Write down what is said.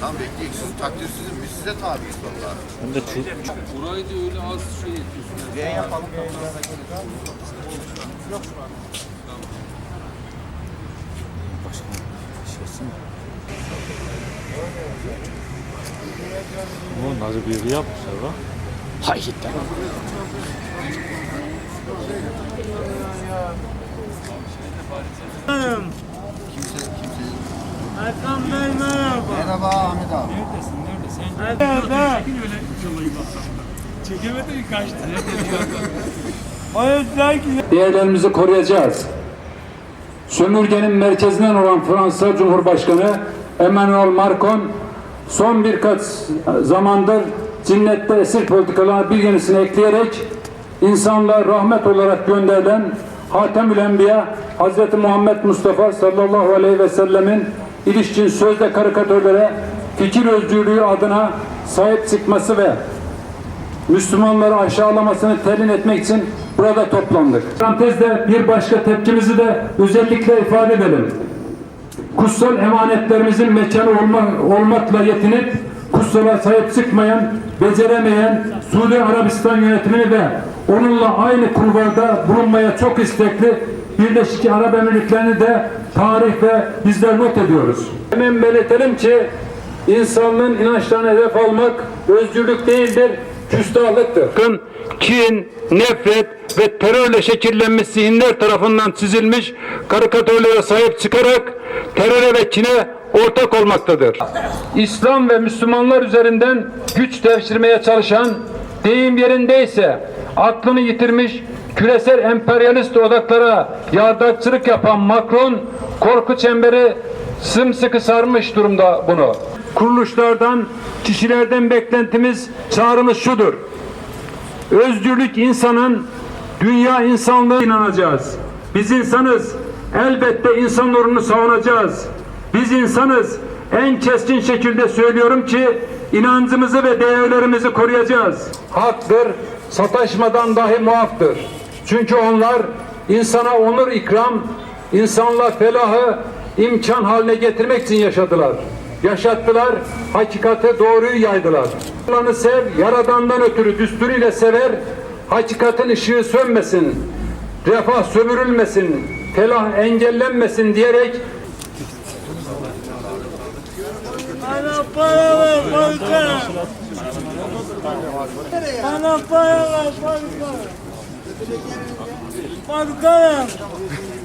Tamam bekleyin. Siz takdir sizin. Biz size tabiiz vallahi. Hem de çok, Burayı da öyle az şey etmişler. Yayın yapalım. Bu nasıl bir yapmışlar bak. Haydi. Kimse, kimse. Erkan Bey merhaba. Merhaba Ahmet abi. Neredesin? Nerede? Sen Merhaba. öyle çalayım Çekemedin kaçtı. Değerlerimizi koruyacağız. Sömürgenin merkezinden olan Fransa Cumhurbaşkanı Emmanuel Macron son birkaç zamandır cinnette esir politikalarına bir yenisini ekleyerek insanlığa rahmet olarak gönderilen Hatemül Enbiya Hz. Muhammed Mustafa sallallahu aleyhi ve sellemin ilişkin sözde karikatürlere fikir özgürlüğü adına sahip çıkması ve Müslümanları aşağılamasını telin etmek için burada toplandık. Parantezde bir başka tepkimizi de özellikle ifade edelim. Kutsal emanetlerimizin mekanı olma, olmakla yetinip kutsala sahip çıkmayan, beceremeyen Suudi Arabistan yönetimini ve onunla aynı kulvarda bulunmaya çok istekli Birleşik Arap Emirlikleri'ni de tarih ve bizler not ediyoruz. Hemen belirtelim ki insanlığın inançlarına hedef almak özgürlük değildir, küstahlıktır. Kin, nefret ve terörle şekillenmiş zihinler tarafından çizilmiş karikatürlere sahip çıkarak teröre ve kine ortak olmaktadır. İslam ve Müslümanlar üzerinden güç devşirmeye çalışan, deyim yerindeyse aklını yitirmiş küresel emperyalist odaklara yardakçılık yapan Macron korku çemberi sımsıkı sarmış durumda bunu. Kuruluşlardan, kişilerden beklentimiz, çağrımız şudur. Özgürlük insanın, dünya insanlığı inanacağız. Biz insanız, elbette insan nurunu savunacağız. Biz insanız, en keskin şekilde söylüyorum ki inancımızı ve değerlerimizi koruyacağız. Haktır, sataşmadan dahi muaftır. Çünkü onlar insana onur ikram, insanla felahı imkan haline getirmek için yaşadılar. Yaşattılar, hakikati doğruyu yaydılar. Allah'ını sev, yaradandan ötürü düsturuyla sever, hakikatin ışığı sönmesin, refah sömürülmesin, felah engellenmesin diyerek bana para ver banka. Bana para ver banka. Banka.